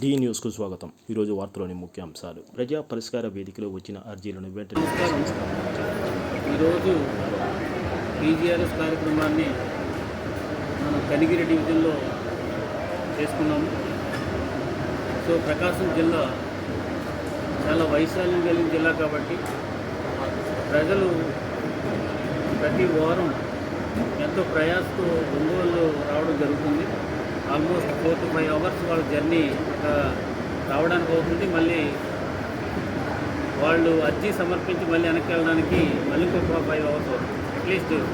D న్యూస్కు స్వాగతం. ఈరోజు వార్తలోని ముఖ్యాంశాలు ప్రజా పరిష్కార వేదికలో వచ్చిన అర్జీలను వెంటనే ఈరోజు పీజీఆర్ఎస్ కార్యక్రమాన్ని మనం కనిగిరి డివిజన్లో చేసుకున్నాము. సో ప్రకాశం జిల్లా చాలా వైశాల్యం కలిగిన జిల్లా కాబట్టి ప్రజలు ప్రతి వారం ఎంతో ప్రయాసతో ఒంగోలు రావడం జరుగుతుంది. Almost four to five hours వాళ్ళ జర్నీ రావడానికి అవుతుంది. మళ్ళీ వాళ్ళు అర్జీ సమర్పించి మళ్ళీ వెనక్కి వెళ్ళడానికి మళ్ళీ ఇంకొక ఫైవ్ అవర్స్ అవుతుంది. At least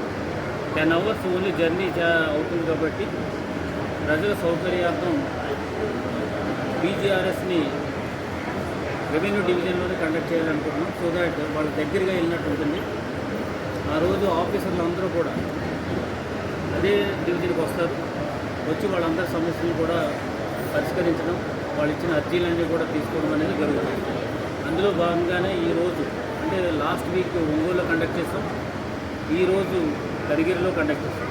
ten hours only journey చా- అవుతుంది కాబట్టి ప్రజల సౌకర్యార్థం బీజీఆర్ఎస్ని రెవెన్యూ డివిజన్లోనే కండక్ట్ చేయాలనుకుంటున్నాం. సో దాట్ వాళ్ళ దగ్గరగా వెళ్ళినట్టు ఉంటుంది. ఆ రోజు ఆఫీసర్లు అందరూ కూడా అదే డివిజన్కి వస్తారు. వచ్చి వాళ్ళందరి సమస్యలను కూడా పరిష్కరించడం వాళ్ళు ఇచ్చిన అర్జీలన్నీ కూడా తీసుకోవడం అనేది జరుగుతుంది. అందులో భాగంగానే ఈరోజు అంటే లాస్ట్ వీక్ ఒంగోలులో కండక్ట్ చేస్తాం ఈరోజు కరిగిరిలో కండక్ట్ చేస్తాం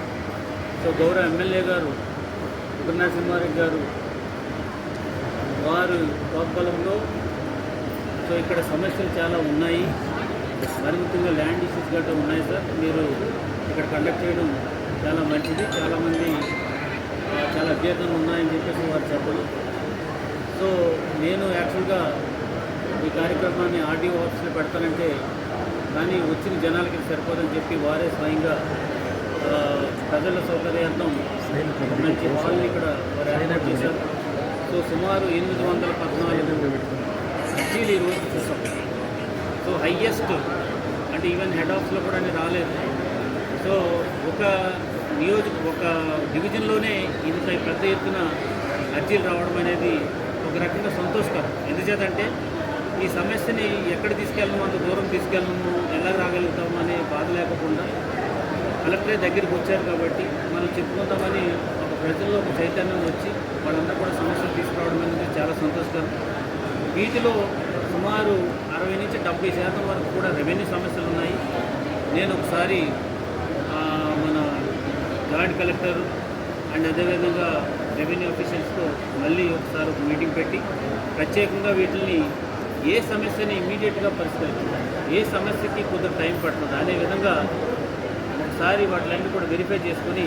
సో గౌరవ ఎమ్మెల్యే గారు ఉగ్రనరసింహారెడ్డి గారు వారు ప్రోద్బలంలో సో ఇక్కడ సమస్యలు చాలా ఉన్నాయి. మరి ముఖ్యంగా ల్యాండ్ ఇష్యూస్ గట్రా ఉన్నాయి సార్. మీరు ఇక్కడ కండక్ట్ చేయడం చాలా మంచిది. చాలామంది చాలా అభ్యర్థనలు ఉన్నాయని చెప్పేసి వారు చెప్పడం. సో నేను యాక్చువల్గా ఈ కార్యక్రమాన్ని ఆర్డీఓ ఆఫీస్లో పెడతానంటే కానీ వచ్చిన జనాలకి సరిపోదని చెప్పి వారే స్వయంగా ప్రజల సౌకర్యార్థం మంచి హాల్ని ఇక్కడ ఏర్పాటు చేశారు. సో సుమారు ఎనిమిది వందల పద్నాలుగు అర్జీలు ఈరోజు చూసాం. సో హయ్యెస్ట్ అంటే ఈవెన్ హెడ్ ఆఫ్స్లో కూడా రాలేదు. సో ఒక నియోజక ఒక డివిజన్లోనే ఇంత పెద్ద ఎత్తున అర్జీలు రావడం అనేది ఒక రకంగా సంతోషకరం. ఎందుచేతంటే ఈ సమస్యని ఎక్కడ తీసుకెళ్ళము అంత దూరం తీసుకెళ్ళము ఎలా రాగలుగుతాము అనే బాధ లేకుండా కలెక్టరే దగ్గరికి వచ్చారు కాబట్టి మనం చెప్పుకుందామని ఒక ప్రజల్లో ఒక చైతన్యం వచ్చి వాళ్ళందరూ కూడా సమస్యలు తీసుకురావడం అనేది చాలా సంతోషకరం. వీటిలో సుమారు అరవై నుంచి డెబ్బై శాతం వరకు కూడా రెవెన్యూ సమస్యలు ఉన్నాయి నేను ఒకసారి జాయింట్ కలెక్టర్ అండ్ అదేవిధంగా రెవెన్యూ ఆఫీషియల్స్తో మళ్ళీ ఒకసారి ఒక మీటింగ్ పెట్టి ప్రత్యేకంగా వీటిని ఏ సమస్యని ఇమీడియట్గా పరిష్కరించాలి ఏ సమస్యకి కొద్దిగా టైం పడుతుంది అదేవిధంగా ఒకసారి వాటిలన్నీ కూడా వెరిఫై చేసుకొని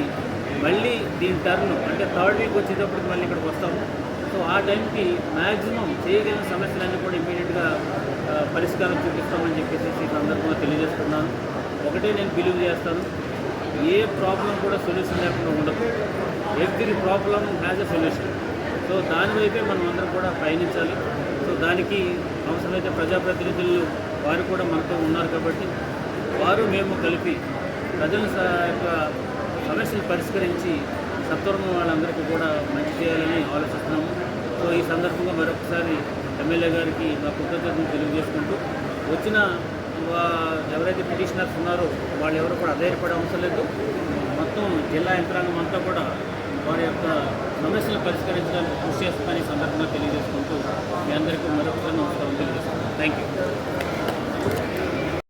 మళ్ళీ దీని టర్న్ అంటే థర్డ్ వీక్ వచ్చేటప్పటికి మళ్ళీ ఇక్కడికి వస్తాము. సో ఆ టైంకి మ్యాక్సిమం చేయగలిగిన సమస్యలన్నీ కూడా ఇమీడియట్గా పరిష్కారం చూపిస్తామని చెప్పేసి ఈ సందర్భంగా తెలియజేస్తున్నాను. ఒకటే నేను బిలీవ్ చేస్తాను ఏ ప్రాబ్లం కూడా సొల్యూషన్ లేకుండా ఉండదు. Every problem has a solution so దాని వైపే మనం అందరం కూడా పయనించాలి. సో దానికి అవసరమైతే ప్రజాప్రతినిధులు వారు కూడా మనతో ఉన్నారు కాబట్టి వారు మేము కలిపి ప్రజల యొక్క సమస్యలు పరిష్కరించి సత్వరం వాళ్ళందరికీ కూడా మంచి చేయాలని ఆలోచిస్తున్నాము. సో ఈ సందర్భంగా మరొకసారి ఎమ్మెల్యే గారికి మా కృతజ్ఞతను తెలియజేసుకుంటూ వచ్చిన ఎవరైతే పిటిషనర్స్ ఉన్నారో వాళ్ళు ఎవరు కూడా అధైర్యపడే అవసరం లేదు. మొత్తం జిల్లా యంత్రాంగం అంతా కూడా వారి యొక్క సమస్యలు పరిష్కరించడానికి కృషి చేస్తుందని సందర్భంగా తెలియజేసుకుంటూ మీ అందరికీ మరొకసారి నమస్కారం తెలియజేస్తున్నాను. Thank you